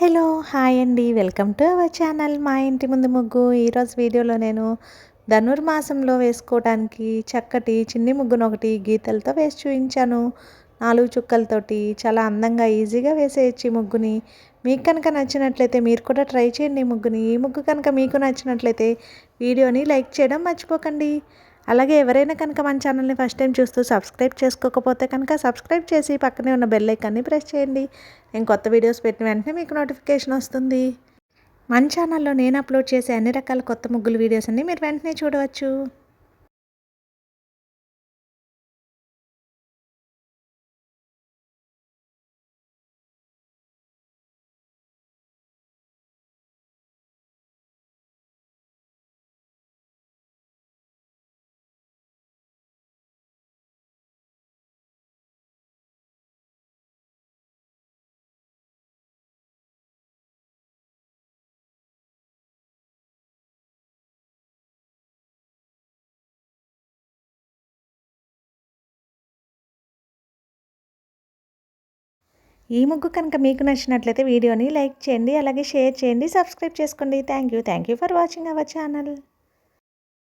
Hello hi అండి. Welcome to our channel. మా ఇంటి ముందు ముగ్గు. ఈరోజు వీడియోలో నేను ధనుర్మాసంలో వేసుకోవడానికి చక్కటి చిన్ని ముగ్గును ఒకటి గీతలతో వేసి చూపించాను. నాలుగు చుక్కలతోటి చాలా అందంగా ఈజీగా వేసేయచ్చు ఈ ముగ్గుని. మీకు కనుక నచ్చినట్లయితే మీరు కూడా ట్రై చేయండి ఈ ముగ్గుని. ఈ ముగ్గు కనుక మీకు నచ్చినట్లయితే వీడియోని లైక్ చేయడం మర్చిపోకండి. అలాగే ఎవరైనా కనుక మన ఛానల్ని ఫస్ట్ టైం చూస్తూ సబ్స్క్రైబ్ చేసుకోకపోతే కనుక సబ్స్క్రైబ్ చేసి పక్కనే ఉన్న బెల్ ఐకాన్ని ప్రెస్ చేయండి. నేను కొత్త వీడియోస్ పెట్టిన వెంటనే మీకు నోటిఫికేషన్ వస్తుంది. మన ఛానల్లో నేను అప్లోడ్ చేసే అన్ని రకాల కొత్త ముగ్గులు వీడియోస్ అన్ని మీరు వెంటనే చూడవచ్చు. ఈ ముగ్గు కనుక మీకు నచ్చినట్లయితే వీడియోని లైక్ చేయండి అలాగే షేర్ చేయండి సబ్స్క్రైబ్ చేసుకోండి. Thank you. Thank you for watching our channel.